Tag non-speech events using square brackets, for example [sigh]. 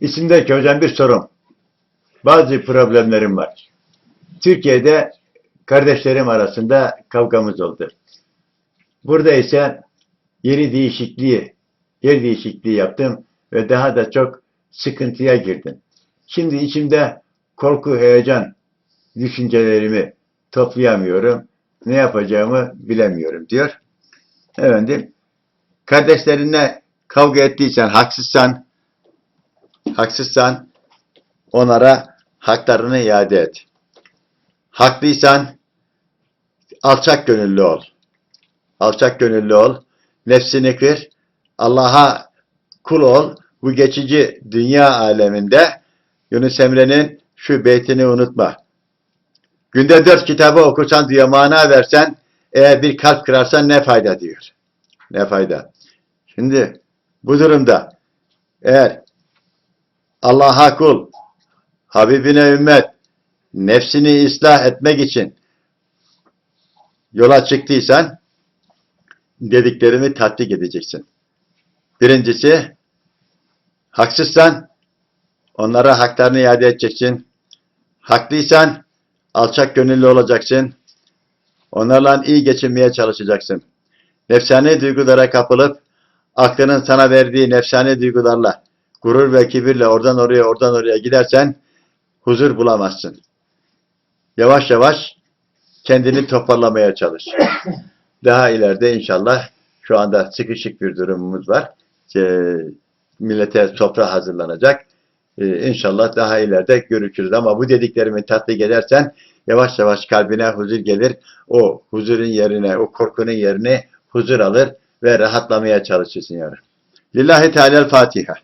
İsimdeki hocam bir sorum. Bazı problemlerim var. Türkiye'de kardeşlerim arasında kavgamız oldu. Burada ise yeri değişikliği, yer değişikliği yaptım ve daha da çok sıkıntıya girdim. Şimdi içimde korku, heyecan düşüncelerimi toplayamıyorum. Ne yapacağımı bilemiyorum diyor. Efendim, kardeşlerinle kavga ettiysen, haksızsan, haksızsan onlara haklarını iade et. Haklıysan alçak gönüllü ol. Alçak gönüllü ol. Nefsini kır. Allah'a kul ol. Bu geçici dünya aleminde Yunus Emre'nin şu beytini unutma. Günde dört kitabı okursan diye mana versen eğer bir kalp kırarsan ne fayda diyor. Ne fayda. Şimdi bu durumda eğer Allah'a kul, Habibine ümmet, nefsini ıslah etmek için yola çıktıysan dediklerimi tatbik edeceksin. Birincisi, haksızsan onlara haklarını iade edeceksin. Haklıysan alçak gönüllü olacaksın. Onlarla iyi geçinmeye çalışacaksın. Nefsani duygulara kapılıp aklının sana verdiği nefsani duygularla gurur ve kibirle oradan oraya oradan oraya gidersen huzur bulamazsın. Yavaş yavaş kendini toparlamaya çalış. [coughs] Daha ileride inşallah şu anda sıkışık bir durumumuz var. Ee, millete sofra hazırlanacak. Ee, inşallah daha ileride görüşürüz. Ama bu dediklerimi tatbik edersen yavaş yavaş kalbine huzur gelir. O huzurun yerine, o korkunun yerine huzur alır ve rahatlamaya çalışırsın yani. Lillahi Teala Fatiha.